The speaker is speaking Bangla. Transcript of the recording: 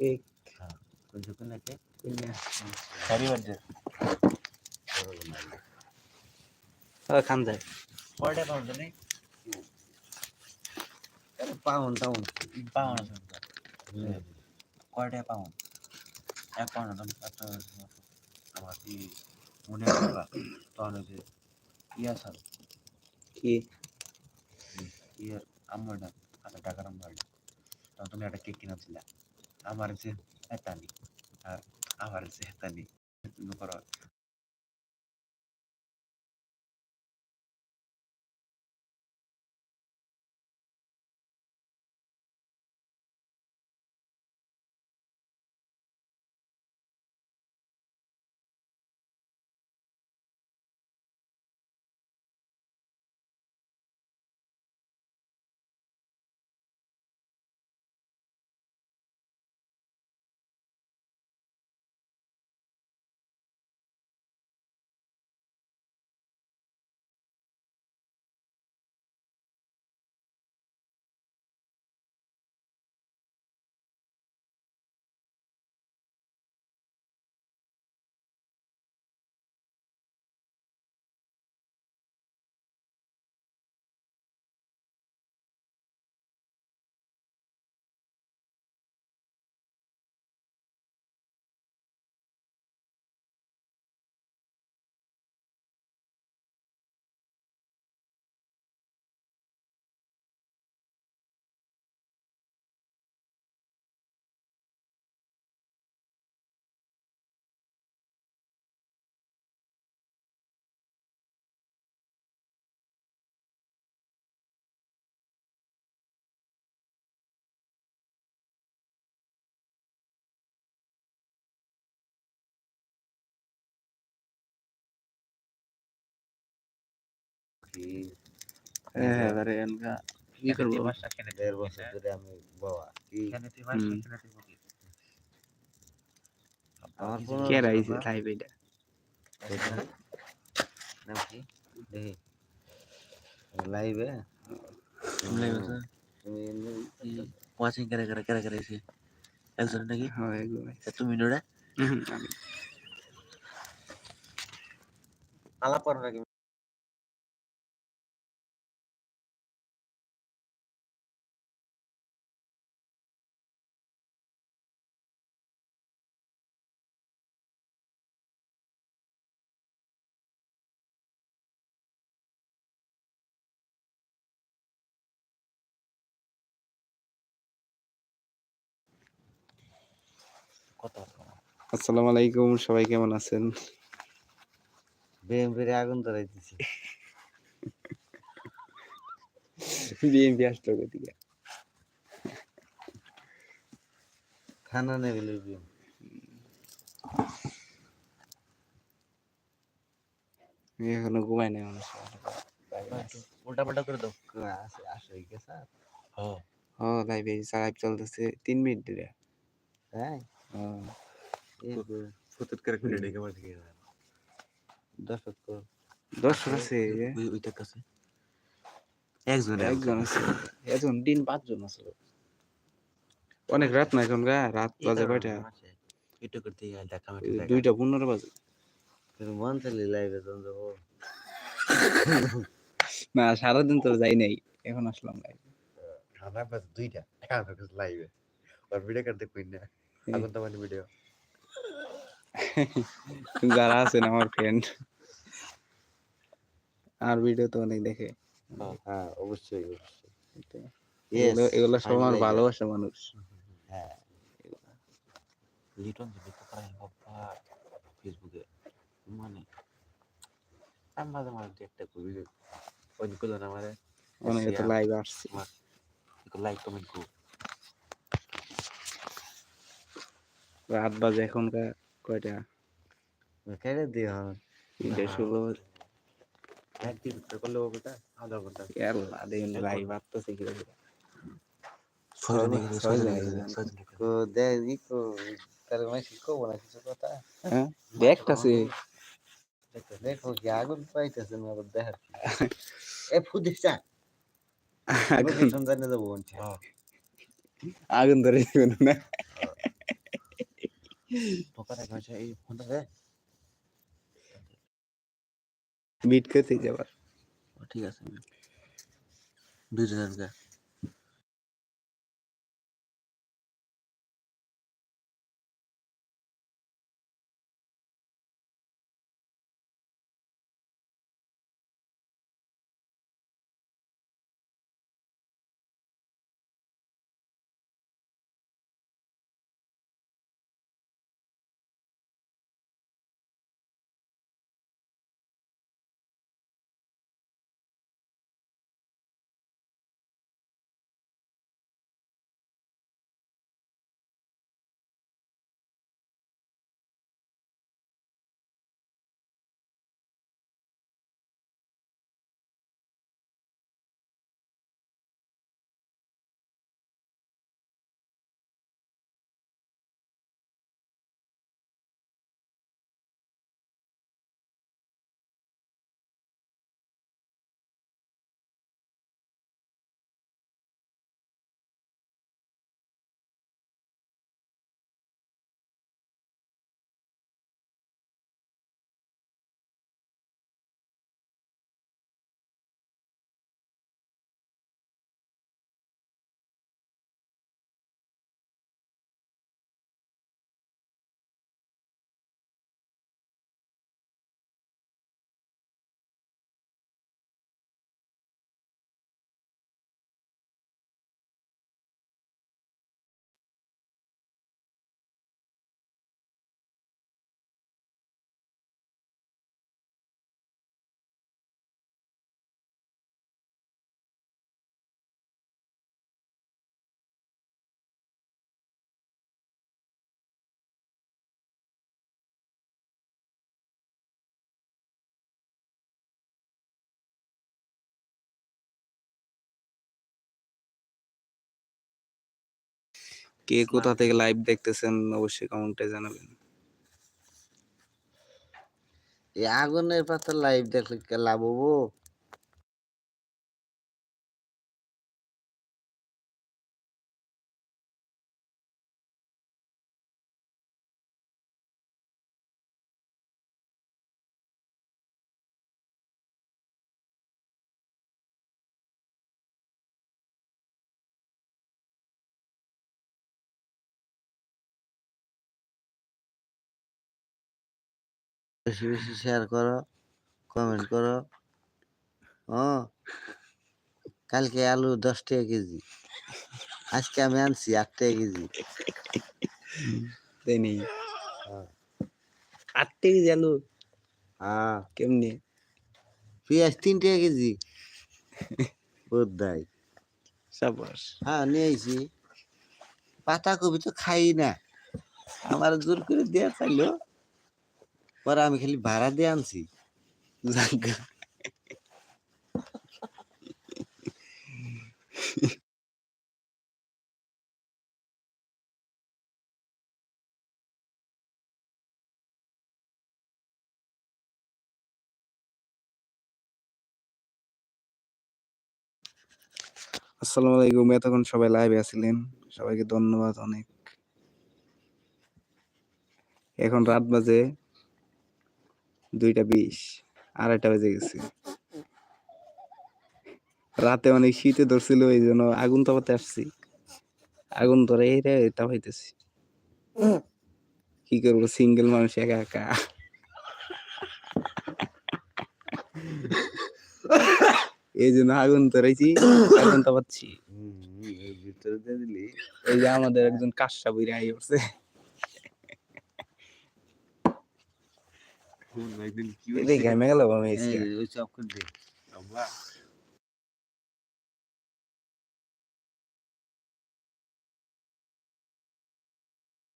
কোনছে কোন কে কিনে সারি বাজে ও খান যায় কয়টা পাউন্ড নেই পাউন টাউন পাউন্ড কয়টা পাউন্ড এক পাউন্ড আমার কি মনে করা তখন ওই যে ইয়া স্যার কি ইয়ার হাজার টাকার তখন তুমি একটা কেক কিনেছিলে আমার যে হেতানি আর আমার যে হেতানি করো হ্যাঁ এবারে আমরা কি করব মাসটা কিনে দেড় বছর ধরে আমি বাবা কি কিনে তুই মাস হুম। কিনে তুই মুখি আমার কোনো কে রাইছে লাইভ এটা নাম কি দেখি লাইভে তুমি এমনি ওয়াচিং করে করে করে করে এসে একজন নাকি হয় এগুলো তুমি নোড়া হুম, আমি আলাপ করো নাকি আসসালামু আলাইকুম সবাই কেমন আছেন? বিএমপির আগুন ধরাইতেছি। বিএমপি আসলো খানা নেবে এখনও ঘুমাই নাই মানুষ উল্টা পাল্টা করে দাও। আসে গেছে হ্যাঁ ও লাইভে লাইভ চলতেছে তিন মিনিট ধরে। হ্যাঁ ফুতুত করে খুলে ডেকে মার দিকে দর্শক দর্শক আছে। এই যে। ওই ওইটার কাছে। একজন একজন আছে। একজন দিন পাঁচজন আছে। অনেক রাত না এখন গা রাত বাজে কয়টা? এটা করতে দেখা দুইটা পনেরো বাজে। মন চালি লাইভে যাব না সারাদিন তো যাই নাই। এখন আসলাম লাইভ দুইটা। লাইভে আর ভিডিও করতে কই না। ভিডিও যারা আছেন আমার ফ্রেন্ড আর ভিডিও তো অনেক দেখে। হ্যাঁ অবশ্যই অবশ্যই। এগুলো সব আমার ভালোবাসা মানুষ। হ্যাঁ। লিটন যদি তো বাবা ফেসবুকে মানে আমি মাঝে মাঝে একটা করি। ওইগুলো না মানে লাইভ আসছে। লাইক কমেন্ট করো। রাত বাজে এখনকার কয়টা? কেটে দিও তিনটে ষোলো বাজে। একদিন করলে ওটা আধা ঘণ্টা। আল্লাহ দেখুন লাইভ আসতেছে কি হ্যাঁ দেখো কি আগুন পাইতেছে না দেখার এ ফুদিস চা হ্যাঁ আগুন ধরে যাবেন পোকাটা কাছে এই ফোনটা দে। মিট করতে যাবার ঠিক আছে দুই জানগা কে কোথা থেকে লাইভ দেখতেছেন অবশ্যই কমেন্টে জানাবেন। এই আগুনের পাতা লাইভ দেখলে কে লাভ হব? বেশি বেশি শেয়ার করো কমেন্ট করো। ও কালকে আলু দশ টাকা কেজি আজকে আমি আনছি আট টাকা কেজি। তাই নেই হ্যাঁ। আট কেজি আলু? হ্যাঁ। কেমনি? পেঁয়াজ তিন টাকা কেজি। বোধহয় সাবাস। হ্যাঁ নিয়ে আইছি। পাতা কপি তো খাই না। আমার জোর করে দেয়া চাইলো। পরে আমি খালি ভাড়া দিয়ে আনছি। আসসালামু আলাইকুম, এতক্ষণ সবাই লাইভে আছিলেন। সবাইকে ধন্যবাদ অনেক। এখন রাত বাজে। দুইটা বিশ আড়াইটা বেজে গেছে। রাতে অনেক শীতে ধরছিল এই জন্য আগুন তাপাতে আসছি। আগুন ধরে এটা হইতেছি কি করব সিঙ্গেল মানুষ একা একা। এই জন্য আগুন ধরেছি আগুন তাপাচ্ছি। এই যে আমাদের একজন কাশা বইরা আই উঠছে একদিন কি এই ঘেমে গেল আমি এই চপ করে দে আমরা